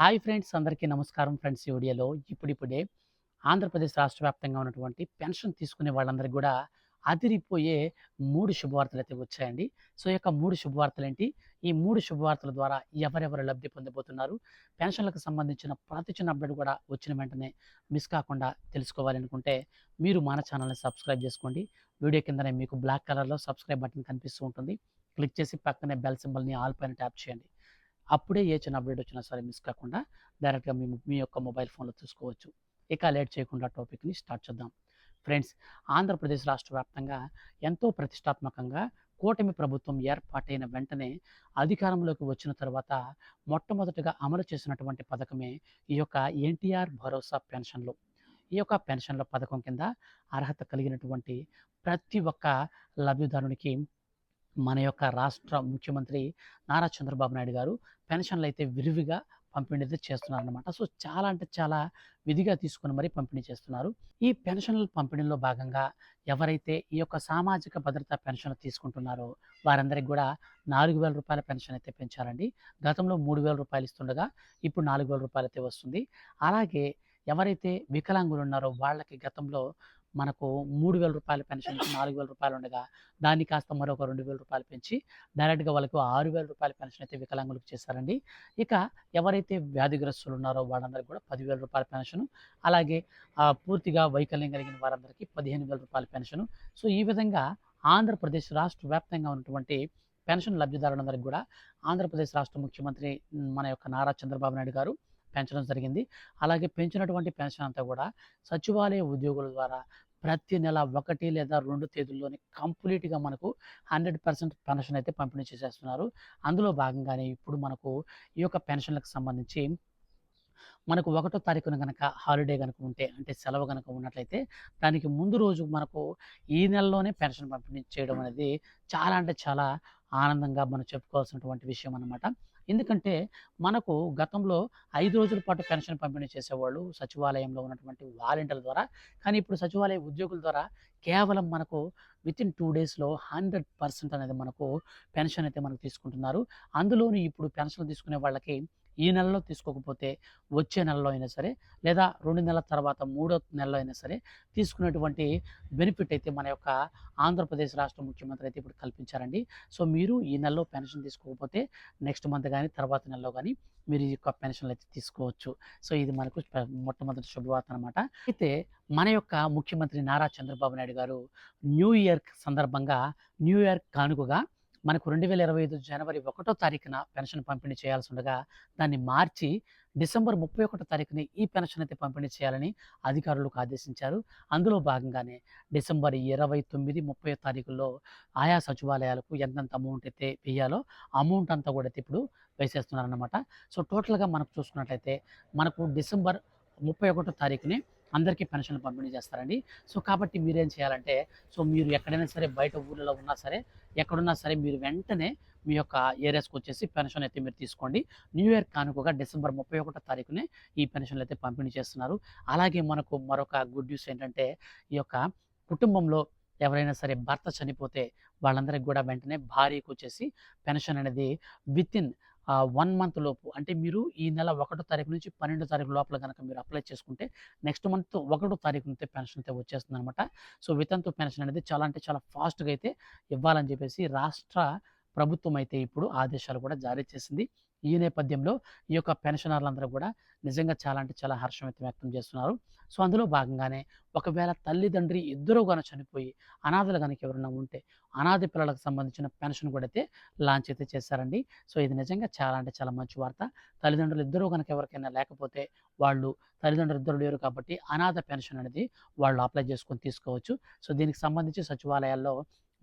Hi friends అందరికీ నమస్కారం friends ఈ వీడియోలో. ఇప్పుడిప్పుడే ఆంధ్రప్రదేశ్ రాష్ట్ర వ్యాప్తంగా ఉన్నటువంటి పెన్షన్ తీసుకునే వాళ్ళందరికీ కూడా అదిరిపోయే మూడు శుభవార్తలు అయితే వచ్చాయండి. సో ఈ యొక్క మూడు శుభవార్తలు ఏంటి? ఈ మూడు శుభవార్తల ద్వారా ఎవరెవరు లబ్ధి పొందబోతున్నారు? పెన్షన్లకు సంబంధించిన ప్రతి చిన్న అప్డేట్ కూడా వచ్చిన వెంటనే మిస్ కాకుండా తెలుసుకోవాలనుకుంటే మీరు మన ఛానల్ని సబ్స్క్రైబ్ చేసుకోండి. వీడియో కిందనే మీకు బ్లాక్ కలర్లో సబ్స్క్రైబ్ బటన్ కనిపిస్తూ ఉంటుంది. క్లిక్ చేసి పక్కనే బెల్ సింబల్ని ఆల్ పైన ట్యాప్ చేయండి. అప్పుడే ఏ చిన్న అప్డేట్ వచ్చినా సరే మిస్ కాకుండా డైరెక్ట్గా మీ మీ యొక్క మొబైల్ ఫోన్లో చూసుకోవచ్చు. ఇక లేట్ చేయకుండా టాపిక్ని స్టార్ట్ చేద్దాం. ఫ్రెండ్స్ ఆంధ్రప్రదేశ్ రాష్ట్ర వ్యాప్తంగా ఎంతో ప్రతిష్టాత్మకంగా కూటమి ప్రభుత్వం ఏర్పాటైన వెంటనే అధికారంలోకి వచ్చిన తర్వాత మొట్టమొదటిగా అమలు చేసినటువంటి పథకమే ఈ యొక్క ఎన్టీఆర్ భరోసా పెన్షన్లు. ఈ యొక్క పెన్షన్ల పథకం కింద అర్హత కలిగినటువంటి ప్రతి ఒక్క లబ్ధిదారునికి మన యొక్క రాష్ట్ర ముఖ్యమంత్రి నారా చంద్రబాబు నాయుడు గారు పెన్షన్లు అయితే విరివిగా పంపిణీ అయితే చేస్తున్నారనమాట సో చాలా అంటే చాలా విధిగా తీసుకుని మరీ పంపిణీ చేస్తున్నారు. ఈ పెన్షన్ల పంపిణీలో భాగంగా ఎవరైతే ఈ యొక్క సామాజిక భద్రత పెన్షన్ తీసుకుంటున్నారో వారందరికి కూడా నాలుగు వేల రూపాయల పెన్షన్ అయితే పెంచారండి. గతంలో మూడు వేల రూపాయలు ఇస్తుండగా ఇప్పుడు నాలుగు వేల రూపాయలు అయితే వస్తుంది. అలాగే ఎవరైతే వికలాంగులు ఉన్నారో వాళ్ళకి గతంలో మనకు మూడు వేల రూపాయల పెన్షన్ నాలుగు వేల రూపాయలు ఉండగా దాన్ని కాస్త మరొక రెండు వేల రూపాయలు పెంచి డైరెక్ట్గా వాళ్ళకు ఆరు వేల రూపాయల పెన్షన్ అయితే వికలాంగులకు చేశారండి. ఇక ఎవరైతే వ్యాధిగ్రస్తులు ఉన్నారో వాళ్ళందరికీ కూడా పదివేల రూపాయల పెన్షన్ అలాగే పూర్తిగా వైకల్యం కలిగిన వారందరికీ పదిహేను వేల రూపాయల పెన్షన్. సో ఈ విధంగా ఆంధ్రప్రదేశ్ రాష్ట్ర వ్యాప్తంగా ఉన్నటువంటి పెన్షన్ లబ్ధిదారులందరికీ కూడా ఆంధ్రప్రదేశ్ రాష్ట్ర ముఖ్యమంత్రి మన యొక్క నారా చంద్రబాబు నాయుడు గారు పెంచడం జరిగింది. అలాగే పెంచినటువంటి పెన్షన్ అంతా కూడా సచివాలయ ఉద్యోగుల ద్వారా ప్రతి నెల ఒకటి లేదా రెండు తేదీల్లోనే కంప్లీట్గా మనకు హండ్రెడ్ పర్సెంట్ పెన్షన్ అయితే పంపిణీ చేసేస్తున్నారు. అందులో భాగంగానే ఇప్పుడు మనకు ఈ యొక్క పెన్షన్లకు సంబంధించి మనకు ఒకటో తారీఖున కనుక హాలిడే కనుక ఉంటే అంటే సెలవు కనుక ఉన్నట్లయితే దానికి ముందు రోజు మనకు ఈ నెలలోనే పెన్షన్ పంపిణీ చేయడం అనేది చాలా అంటే చాలా ఆనందంగా మనం చెప్పుకోవాల్సినటువంటి విషయం అన్నమాట. ఎందుకంటే మనకు గతంలో ఐదు రోజుల పాటు పెన్షన్ పంపిణీ చేసేవాళ్ళు సచివాలయంలో ఉన్నటువంటి వాలంటీర్ల ద్వారా. కానీ ఇప్పుడు సచివాలయ ఉద్యోగుల ద్వారా కేవలం మనకు విత్ ఇన్ టూ డేస్లో హండ్రెడ్ పర్సెంట్ అనేది మనకు పెన్షన్ అయితే మనకు తీసుకుంటున్నారు. అందులోనూ ఇప్పుడు పెన్షన్ తీసుకునే వాళ్ళకి ఈ నెలలో తీసుకోకపోతే వచ్చే నెలలో అయినా సరే లేదా రెండు నెలల తర్వాత మూడో నెలలో అయినా సరే తీసుకునేటువంటి బెనిఫిట్ అయితే మన యొక్క ఆంధ్రప్రదేశ్ రాష్ట్ర ముఖ్యమంత్రి అయితే ఇప్పుడు కల్పించారండి. సో మీరు ఈ నెలలో పెన్షన్ తీసుకోకపోతే నెక్స్ట్ మంత్ కానీ తర్వాత నెలలో కానీ మీరు ఈ యొక్క పెన్షన్లు అయితే తీసుకోవచ్చు. సో ఇది మనకు మొట్టమొదటి శుభవార్త అనమాట అయితే మన యొక్క ముఖ్యమంత్రి నారా చంద్రబాబు నాయుడు గారు న్యూ ఇయర్ సందర్భంగా న్యూ ఇయర్ కానుకగా మనకు రెండు వేల ఇరవై ఐదు జనవరి ఒకటో తారీఖున పెన్షన్ పంపిణీ చేయాల్సి ఉండగా దాన్ని మార్చి డిసెంబర్ ముప్పై ఒకటో తారీఖుని ఈ పెన్షన్ అయితే పంపిణీ చేయాలని అధికారులకు ఆదేశించారు. అందులో భాగంగానే డిసెంబర్ ఇరవై తొమ్మిది ముప్పై తారీఖుల్లో ఆయా సచివాలయాలకు ఎంతెంత అమౌంట్ అయితే వేయాలో అమౌంట్ అంతా కూడా అయితే ఇప్పుడు వేసేస్తున్నారన్నమాట. సో టోటల్గా మనకు చూసుకున్నట్లయితే మనకు డిసెంబర్ ముప్పై ఒకటో తారీఖుని అందరికీ పెన్షన్లు పంపిణీ చేస్తారండి. సో కాబట్టి మీరేం చేయాలంటే సో మీరు ఎక్కడైనా సరే బయట ఊళ్ళలో ఉన్నా సరే ఎక్కడున్నా సరే మీరు వెంటనే మీ యొక్క ఏరియాస్కి వచ్చేసి పెన్షన్ అయితే మీరు తీసుకోండి. న్యూ ఇయర్ కానుకగా డిసెంబర్ ముప్పై ఒకటో తారీఖునే ఈ పెన్షన్లు అయితే పంపిణీ చేస్తున్నారు. అలాగే మనకు మరొక గుడ్ న్యూస్ ఏంటంటే ఈ యొక్క కుటుంబంలో ఎవరైనా సరే భర్త చనిపోతే వాళ్ళందరికీ కూడా వెంటనే భార్యకు వచ్చేసి పెన్షన్ అనేది విత్ ఇన్ వన్ మంత్ లోపు అంటే మీరు ఈ నెల ఒకటో తారీఖు నుంచి పన్నెండో తారీఖు లోపల కనుక మీరు అప్లై చేసుకుంటే నెక్స్ట్ మంత్ ఒకటో తారీఖు అయితే పెన్షన్ అయితే వచ్చేస్తుంది అనమాట సో వితంతు పెన్షన్ అనేది చాలా అంటే చాలా ఫాస్ట్గా అయితే ఇవ్వాలని చెప్పేసి రాష్ట్ర ప్రభుత్వం అయితే ఇప్పుడు ఆదేశాలు కూడా జారీ చేసింది. ఈ నేపథ్యంలో ఈ యొక్క పెన్షనర్లందరూ కూడా నిజంగా చాలా అంటే చాలా హర్షం అయితే వ్యక్తం చేస్తున్నారు. సో అందులో భాగంగానే ఒకవేళ తల్లిదండ్రి ఇద్దరు కనుక చనిపోయి అనాథలు కనుక ఎవరైనా ఉంటే అనాథ పిల్లలకు సంబంధించిన పెన్షన్ కూడా అయితే లాంచ్ అయితే చేశారండి. సో ఇది నిజంగా చాలా అంటే చాలా మంచి వార్త. తల్లిదండ్రులు ఇద్దరు కనుక ఎవరికైనా లేకపోతే వాళ్ళు తల్లిదండ్రులు ఇద్దరు లేరు కాబట్టి అనాథ పెన్షన్ అనేది వాళ్ళు అప్లై చేసుకొని తీసుకోవచ్చు. సో దీనికి సంబంధించి సచివాలయాల్లో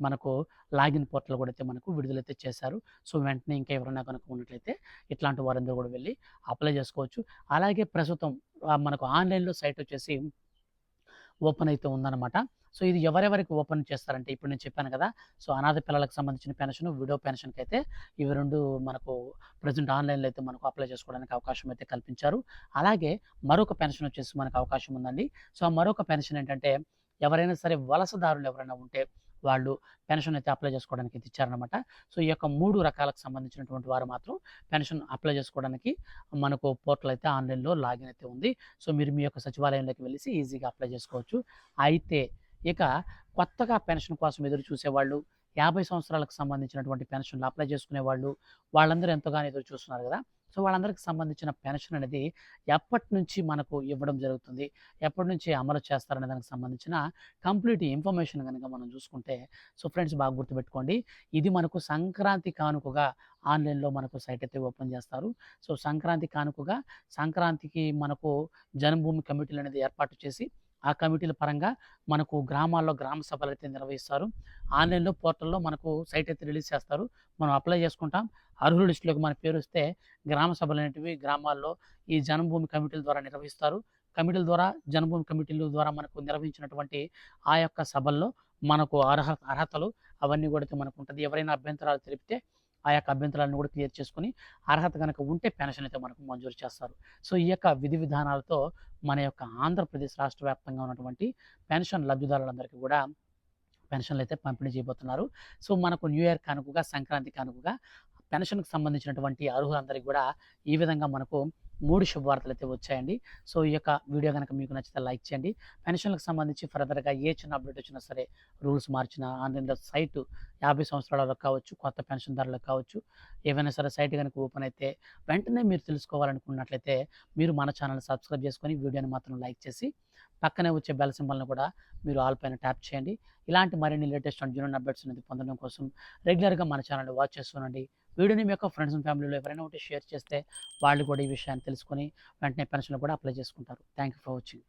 మనకు లాగిన్ పోర్టల్ కూడా అయితే మనకు విడుదలైతే చేశారు. సో వెంటనే ఇంకా ఎవరైనా కనుక ఉన్నట్లయితే ఇట్లాంటి వారందరూ కూడా వెళ్ళి అప్లై చేసుకోవచ్చు. అలాగే ప్రస్తుతం మనకు ఆన్లైన్లో సైట్ వచ్చేసి ఓపెన్ అయితే ఉందన్నమాట. సో ఇది ఎవరెవరికి ఓపెన్ చేస్తారంటే ఇప్పుడు నేను చెప్పాను కదా సో అనాథ పిల్లలకు సంబంధించిన పెన్షన్ విడో పెన్షన్కి అయితే ఇవి రెండు మనకు ప్రజెంట్ ఆన్లైన్లో అయితే మనకు అప్లై చేసుకోవడానికి అవకాశం అయితే కల్పించారు. అలాగే మరొక పెన్షన్ వచ్చేసి మనకు అవకాశం ఉందండి. సో ఆ మరొక పెన్షన్ ఏంటంటే ఎవరైనా సరే వలసదారులు ఎవరైనా ఉంటే వాళ్ళు పెన్షన్ అయితే అప్లై చేసుకోవడానికి అయితే ఇచ్చారనమాట సో ఈ యొక్క మూడు రకాలకు సంబంధించినటువంటి వారు మాత్రం పెన్షన్ అప్లై చేసుకోవడానికి మనకు పోర్టల్ అయితే ఆన్లైన్లో లాగిన్ అయితే ఉంది. సో మీరు మీ యొక్క సచివాలయంలోకి వెళ్ళి ఈజీగా అప్లై చేసుకోవచ్చు. అయితే ఇక కొత్తగా పెన్షన్ కోసం ఎదురు చూసేవాళ్ళు యాభై సంవత్సరాలకు సంబంధించినటువంటి పెన్షన్లు అప్లై చేసుకునే వాళ్ళు వాళ్ళందరూ ఎంతగానో ఎదురు చూస్తున్నారు కదా. సో వాళ్ళందరికి సంబంధించిన పెన్షన్ అనేది ఎప్పటి నుంచి మనకు ఇవ్వడం జరుగుతుంది? ఎప్పటి నుంచి అమలు చేస్తారనే దానికి సంబంధించిన కంప్లీట్ ఇన్ఫర్మేషన్ కనుక మనం చూసుకుంటే సో ఫ్రెండ్స్ బాగా గుర్తుపెట్టుకోండి. ఇది మనకు సంక్రాంతి కానుకగా ఆన్లైన్లో మనకు సైట్ అయితే ఓపెన్ చేస్తారు. సో సంక్రాంతి కానుకగా సంక్రాంతికి మనకు జన్మభూమి కమిటీలు అనేది ఏర్పాటు చేసి ఆ కమిటీల పరంగా మనకు గ్రామాల్లో గ్రామ సభలు అయితే నిర్వహిస్తారు. ఆన్లైన్లో పోర్టల్లో మనకు సైట్ అయితే రిలీజ్ చేస్తారు. మనం అప్లై చేసుకుంటాం. అర్హుల లిస్టులోకి మన పేరు వస్తే గ్రామ సభలు అనేటివి గ్రామాల్లో ఈ జన్మభూమి కమిటీల ద్వారా నిర్వహిస్తారు. కమిటీల ద్వారా జన్మభూమి కమిటీల ద్వారా మనకు నిర్వహించినటువంటి ఆ యొక్క సభల్లో మనకు అర్హ అర్హతలు అవన్నీ కూడా అయితే మనకు ఉంటుంది. ఎవరైనా అభ్యంతరాలు తెలిపితే ఆ యొక్క అభ్యంతరాలను కూడా క్లియర్ చేసుకుని అర్హత కనుక ఉంటే పెన్షన్ అయితే మనకు మంజూరు చేస్తారు. సో ఈ యొక్క విధి విధానాలతో మన యొక్క ఆంధ్రప్రదేశ్ రాష్ట్ర వ్యాప్తంగా ఉన్నటువంటి పెన్షన్ లబ్ధిదారులందరికీ కూడా పెన్షన్లు అయితే పంపిణీ చేయబోతున్నారు. సో మనకు న్యూ ఇయర్ కానుకగా సంక్రాంతి కానుకగా పెన్షన్కి సంబంధించినటువంటి అర్హులందరికీ కూడా ఈ విధంగా మనకు మూడు శుభవార్తలు అయితే వచ్చాయండి. సో ఈ యొక్క వీడియో కనుక మీకు నచ్చితే లైక్ చేయండి. పెన్షన్లకు సంబంధించి ఫర్దర్గా ఏ చిన్న అప్డేట్ వచ్చినా సరే రూల్స్ మార్చినా ఆన్లైన్లో సైట్ యాభై సంవత్సరాలకు కావచ్చు కొత్త పెన్షన్దారులకు కావచ్చు ఏవైనా సరే సైట్ కనుక ఓపెన్ అయితే వెంటనే మీరు తెలుసుకోవాలనుకున్నట్లయితే మీరు మన ఛానల్ సబ్స్క్రైబ్ చేసుకొని వీడియోని మాత్రం లైక్ చేసి పక్కనే వచ్చే బెల్ సింబల్ని కూడా మీరు ఆల్ పైన ట్యాప్ చేయండి. ఇలాంటి మరిన్ని లేటెస్ట్ అండ్ జూనియర్ అప్డేట్స్ అనేది పొందడం కోసం రెగ్యులర్గా మన ఛానల్ వాచ్ చేస్తుండండి వీడియోని మీ యొక్క ఫ్రెండ్స్ అండ్ ఫ్యామిలీలో ఎవరైనా ఉంటే షేర్ చేస్తే వాళ్ళు కూడా ఈ విషయాన్ని తెలుసుకొని వెంటనే పెన్షన్లు కూడా అప్లై చేసుకుంటారు. Thank you for watching.